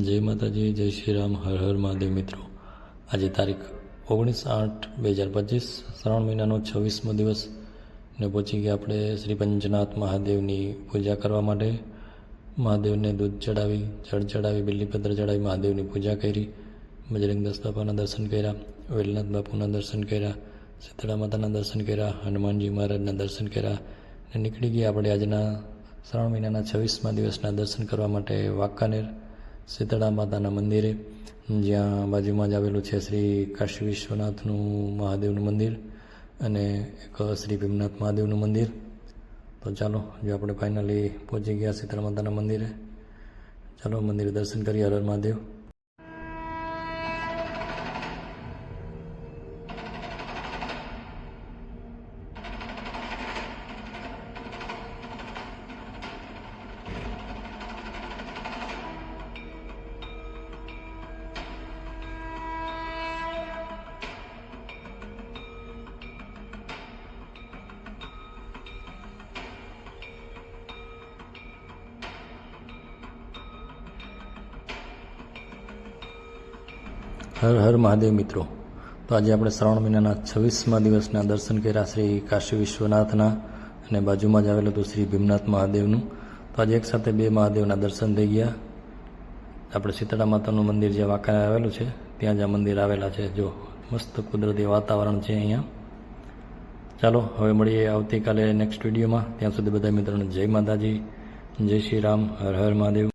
જય માતાજી, જય શ્રી રામ, હર હર મહાદેવ મિત્રો. આજે તારીખ ઓગણીસ આઠ બે હજાર પચીસ, શ્રાવણ મહિનાનો છવ્વીસમો દિવસ ને પહોંચી ગયા આપણે શ્રી પંચનાથ મહાદેવની પૂજા કરવા માટે. મહાદેવને દૂધ ચડાવી, જળ ચડાવી બિલ્લીપત્ર ચડાવી મહાદેવની પૂજા કરી. બજરંગ દાસ બાપાના દર્શન કર્યા, વેલનાથ બાપુના દર્શન કર્યા, શીતળા માતાના દર્શન કર્યા, હનુમાનજી મહારાજના દર્શન કર્યા ને નીકળી ગયા આપણે આજના શ્રાવણ મહિનાના છવ્વીસમા દિવસના દર્શન કરવા માટે વાંકાનેર. શીતળા માતાના મંદિરે, જ્યાં બાજુમાં જ આવેલું છે શ્રી કાશી વિશ્વનાથનું મહાદેવનું મંદિર અને એક શ્રી ભીમનાથ મહાદેવનું મંદિર. તો ચાલો, જો આપણે ફાઇનલી પહોંચી ગયા શીતળા માતાના મંદિરે, ચાલો મંદિરે દર્શન કરીએ હર મહાદેવ. હર હર મહાદેવ મિત્રો. તો આજે આપણે શ્રાવણ મહિનાના છવ્વીસમા દિવસના દર્શન કર્યા શ્રી કાશી વિશ્વનાથના અને બાજુમાં જ આવેલું હતું શ્રી ભીમનાથ મહાદેવનું. તો આજે એકસાથે બે મહાદેવના દર્શન થઈ ગયા. આપણે શીતળા માતાનું મંદિર જે વાંકાને આવેલું છે, ત્યાં જ આ મંદિર આવેલા છે. જો મસ્ત કુદરતી વાતાવરણ છે અહીંયા. ચાલો, હવે મળીએ આવતીકાલે નેક્સ્ટ વિડીયોમાં. ત્યાં સુધી બધા મિત્રોને જય માતાજી, જય શ્રી રામ, હર હર મહાદેવ.